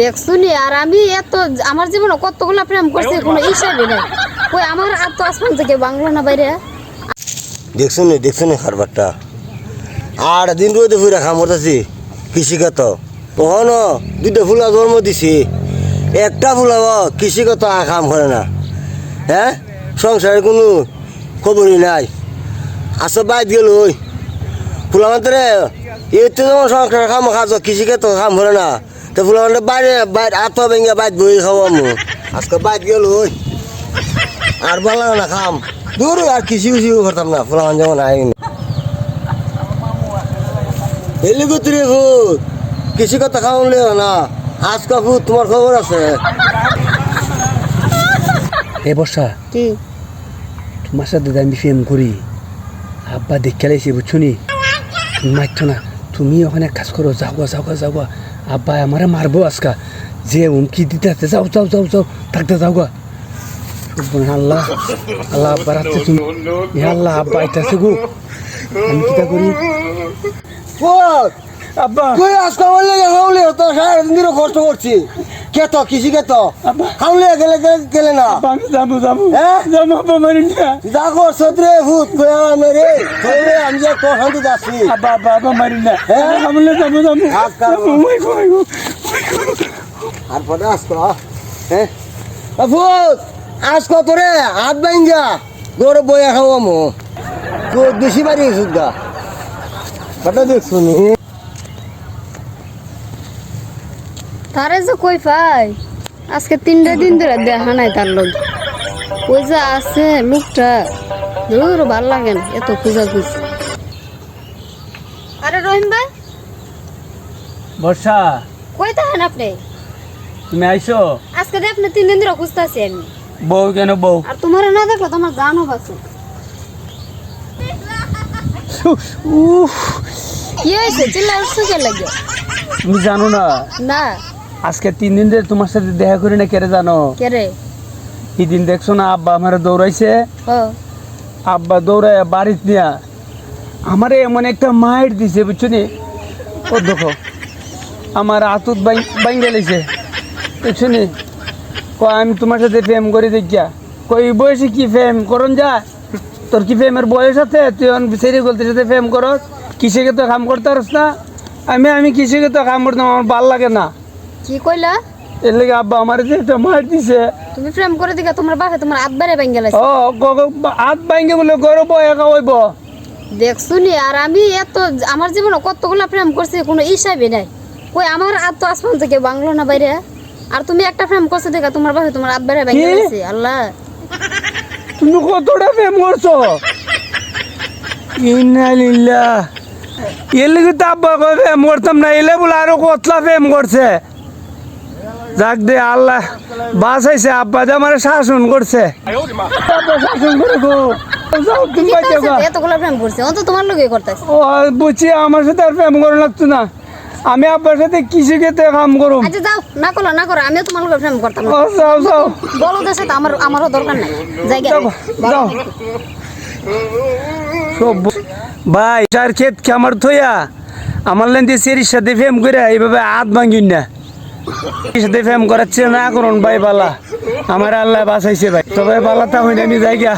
দেখছুনি আর আমি এত আমার জীবনে কতগুলো প্রেম করছি কোনো হিসাবই নাই। কই আমার আর তো আসমান থেকে বাংলা না বাইরে। দেখছ নি দেখছ নি খারবারটা। আর দিন রোদে ফুরা খাম করতেছি কৃষিগত। ওহন দুইটা ফুলা জন্ম দিছি একটা ফুলাব কৃষিগত আর কাম করে না। হ্যাঁ? সংসারে কোনো খবরই নাই। আসো বাইত গেল ওই। ফুলা মাত্রে এইতে যেমন সংসার কাম কাজ কৃষিগত কাম করে না। তো মানে বাইরে বাইরে আত ভেঙে বাইত বই খাওয়া মো আজকে বাইত গেল ওই আর বলা না খাম। দূর আর কিছু কিছু করতাম না ফুলামান যেমন আইনি। এলি গুতরি ভূত কিছু কথা খাওয়ান লিও না আজকা ভূত তোমার খবর আছে? এ বর্ষা কি? তোমার সাথে আমি ফেম করি আব্বা দেখে লাইছি বুঝছ নি? তুমি মারছো না। তুমি ওখানে কাজ করো, যাও গা যাও গা যাও গা। আব্বা, আমারে মারবো আজকা। যে হুমকি দিতে যাও যাও যাও যাও, থাকতে যাও গা। আল্লাহ। আল্লাহ আব্বা রাখছে তুমি আল্লাহ, আব্বা এটা গো। আমি কিটা করি? আব্বা। তুই আজকা বললে খাওয়ালে তো সারাদিন ধরে কষ্ট করছি। কে তো কৃষি কে তো? আব্বা। খাওয়ালে গেলে গেলে- গেলে না। আমি যাব যাব। হ্যাঁ? যাব আব্বা মারি না। যা করছ রে। ভূত আমি যে তোর যাচ্ছি আব্বা আব্বা আব্বা মারি না। হ্যাঁ? যাব। আর পরে আজকা হ্যাঁ? আ, ভূত আজকা তোরে হাত বাইঙ্গা গরু বয়া খাওয়ামো। তুই বেশি বাড়ি গা কথা দেখছ নি তারে যে কই পাই? আজকে তিনটা দিন ধরে দেখা নাই তার লোক ওই যে আছে লোকটা দূর ভালো লাগে না এত খুঁজা খুঁজি আরে রহিম ভাই। বর্ষা। কই থাকেন আপনি? তুমি আইছো আজকে দিয়ে আপনি তিন দিন ধরে খুঁজতেছি আমি। বউ কেন বউ? আর তোমার না দেখল তোমার জানো বাসু উফ। কি হয়েছে? চিল্লা উঠছো কে লাগে। তুমি জানো না? না। আজকে তিন দিন ধরে তোমার সাথে দেখা করি না কেরে জানো? কে রে এই দিন দেখছ না আব্বা আমার দৌড়াইছে? আব্বা দৌড়ায় বাড়িতে নিয়া আমারে এমন একটা মায়ের দিছে বুঝছ নি? ও দেখো আমার আতুত বাইঙ্গে লেছে বুঝছ নি? ক আমি তোমার সাথে প্রেম করে দেখিয়া। কই বয়সে কি প্রেম? করন যা। তোর কি প্রেমের বয়স আছে? তুই সেরি গলতির সাথে প্রেম করস? কিসেকে তো কাম করতে পারস না? আমি আমি কিসেকে তো কাম করতাম? আমার ভালো লাগে না। কি কইলা? এর লেগে আব্বা আমার যে একটা মার দিছে। তুমি প্রেম করে দিকে তোমার বাপে তোমার আব্বারে ভেঙে গেছে ও গ- গ- হাত বাইঙ্গে বলে গরব একা হইব। দেখছুনি আর আমি এত আমার জীবনে কতগুলো প্রেম করছি কোনো হিসাবই নাই। কই আমার আর তো আসমান থেকে বাংলো না বাইরে। আর তুমি একটা প্রেম করছ দেখা তোমার বাপে তোমার আব্বারে ভেঙে কি? গেছে আল্লাহ। তুমি কতটা প্রেম করছ? ইন্নালিল্লাহ এর লিগে তো আব্বা কই প্রেম করতাম না এলে বলে আরও কতলা প্রেম করছে। যাক দে আল্লাহ বাঁচাইছে আব্বা যে আমার শাসন করছে। শাসন করে বুঝছি আমার সাথে আর প্রেম করা লাগতো না। আমি আব্বার সাথে কৃষি খেতে কাম করুম। আচ্ছা যাও না করো না করো আমিও তোমার লোকে প্রেম করতাম ও যাও যাও। বলো দেশে তো আমার আমারও দরকার নাই। জায়গা যাও। সব ভাই ক্ষেত খামার থইয়া? আমার লেন্দি সেরির সাথে ফেম করে এইভাবে হাত ভাঙিন না। সাথে ফেম করাচ্ছে না, করুন ভাই, বালা। আমার আল্লাহ বাঁচাইছে ভাই। তবে বালাটা হইনি আমি গিয়া